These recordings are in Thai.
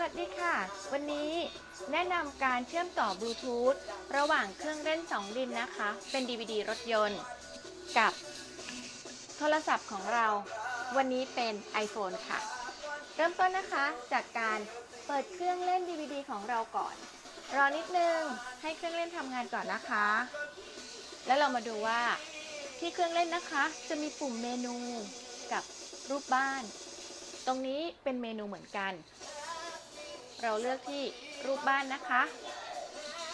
สวัสดีค่ะ วันนี้แนะนำการเชื่อมต่อบลูทูธระหว่างเครื่องเล่น 2 ดินนะคะ เป็น DVD รถยนต์ กับโทรศัพท์ของเรา วันนี้เป็น iPhone ค่ะ เริ่มต้นนะคะจากการเปิดเครื่องเล่น DVD ของเราก่อน รอนิดนึงให้เครื่องเล่นทำงานก่อนนะคะ แล้วเรามาดูว่าที่เครื่องเล่นนะคะ จะมีปุ่มเมนูกับรูปบ้าน ตรงนี้เป็นเมนูเหมือนกัน เราเลือกที่รูปบ้านนะคะ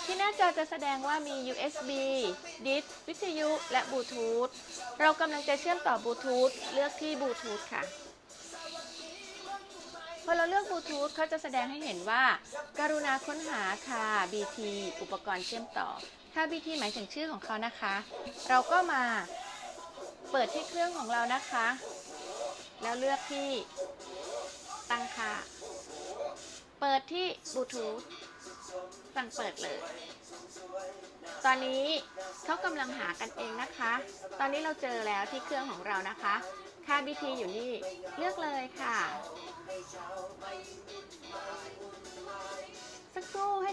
ที่หน้าจอจะแสดงว่ามี USB ดิสวิทยุ และบลูทูธ เรากำลังจะเชื่อมต่อบลูทูธ เลือกที่บลูทูธค่ะ พอเราเลือกบลูทูธเขาจะแสดงให้เห็นว่าการุณาค้นหาค่ะ BT อุปกรณ์เชื่อมต่อ ถ้า BT หมายถึงชื่อของเขานะคะ เราก็มาเปิดที่เครื่องของเรานะคะ แล้วเลือกที่ เปิดที่บลูทูธสั่งเปิดเลย ตอนนี้เขากำลังหากันเองนะคะ ตอนนี้เราเจอแล้วที่เครื่องของเรานะคะ ค่า BT อยู่นี่ เลือกเลยค่ะ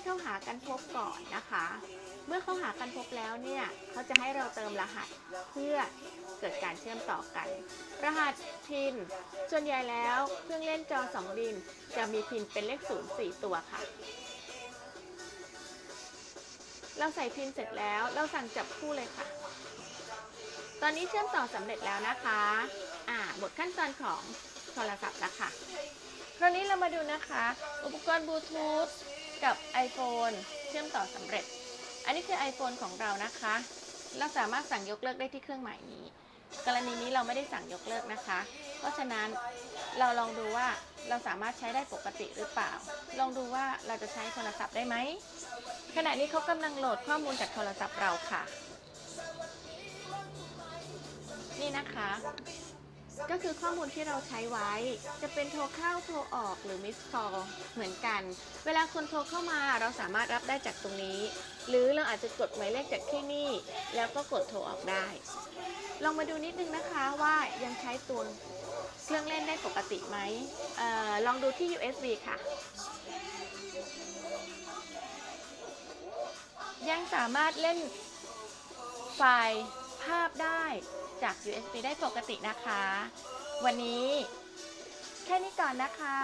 เข้าหากันพบก่อนนะคะ เมื่อเข้าหากันพบแล้วเนี่ยเขาจะให้เราเติมรหัสเพื่อเกิดการเชื่อมต่อกัน รหัสพิน ส่วนใหญ่แล้วเครื่องเล่นจอสองดิน จะมีพินเป็นเลขศูนย์สี่ตัวค่ะ เราใส่พินเสร็จแล้วเราสั่งจับคู่เลยค่ะ ตอนนี้เชื่อมต่อสำเร็จแล้วนะคะอ่าหมดขั้นตอนของโทรศัพท์แล้วค่ะคราวนี้เรามาดูนะคะ อุปกรณ์บลูทูธ กับ iPhone เชื่อมต่อสำเร็จ อันนี้คือ iPhone ของเรานะคะ เราสามารถสั่งยกเลิกได้ที่เครื่องหมายนี้ กรณีนี้เราไม่ได้สั่งยกเลิกนะคะ เพราะฉะนั้นเราลองดูว่าเราสามารถใช้ได้ปกติหรือเปล่า ลองดูว่าเราจะใช้โทรศัพท์ได้ไหม ขณะนี้เขากำลังโหลดข้อมูลจากโทรศัพท์เราค่ะ นี่นะคะ ก็คือข้อมูลที่เราใช้ไว้ จะเป็นโทรเข้าโทรออกหรือมิสคอลเหมือนกัน เวลาคนโทรเข้ามาเราสามารถรับได้จากตรงนี้ หรือเราอาจจะกดหมายเลขจากที่นี่ แล้วก็กดโทรออกได้ ลองมาดูนิดนึงนะคะว่ายังใช้ตัวเครื่องเล่นได้ปกติไหมออลองดูที่ USB ค่ะ ยังสามารถเล่นไฟล์ ภาพได้จาก USB ได้ปกตินะคะ วันนี้แค่นี้ก่อนนะคะ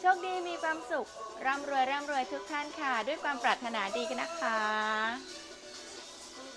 โชคดีมีความสุข ร่ำรวยร่ำรวยทุกท่านค่ะ ด้วยความปรารถนาดีกันนะคะ